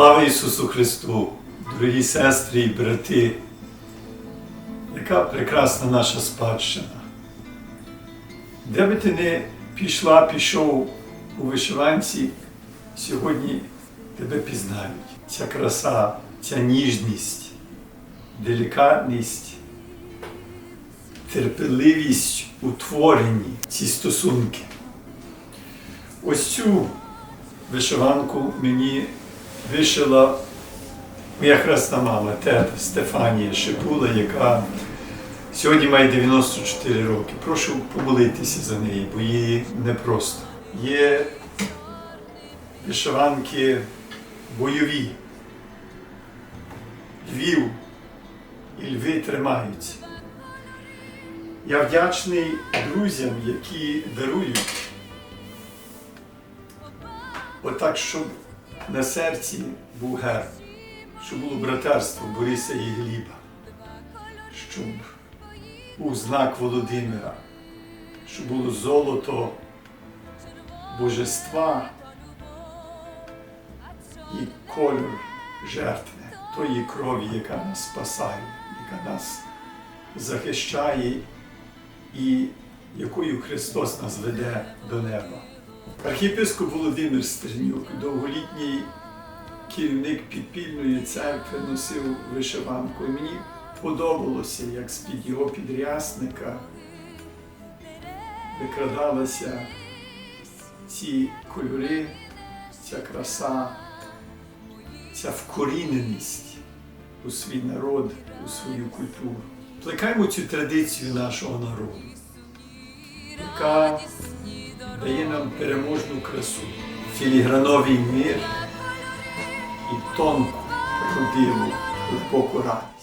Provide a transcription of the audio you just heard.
Слава Ісусу Христу, дорогі сестри і брати, яка прекрасна наша спадщина. Де би ти не пішла, пішов у вишиванці, сьогодні тебе пізнають. Ця краса, ця ніжність, делікатність, терпеливість у творенні, ці стосунки. Ось цю вишиванку мені вишила моя хресна мама, тета Стефанія Шипула, яка сьогодні має 94 роки. Прошу помолитися за неї, бо їй непросто. Є вишиванки бойові. Львів і льви тримаються. Я вдячний друзям, які дарують. Отак, щоб на серці був герб, щоб було братерство Бориса і Гліба, щоб був знак Володимира, щоб було золото божества і кольор жертви, тої крові, яка нас спасає, яка нас захищає і якою Христос нас веде до неба. Архієпископ Володимир Стернюк, довголітній керівник підпільної церкви, носив вишиванку. І мені подобалося, як з-під його підрясника викрадалися ці кольори, ця краса, ця вкоріненість у свій народ, у свою культуру. Плекаємо цю традицію нашого народу, яка дає нам переможну красу, філіграновий мир і тонку, родиву, глибоку радість.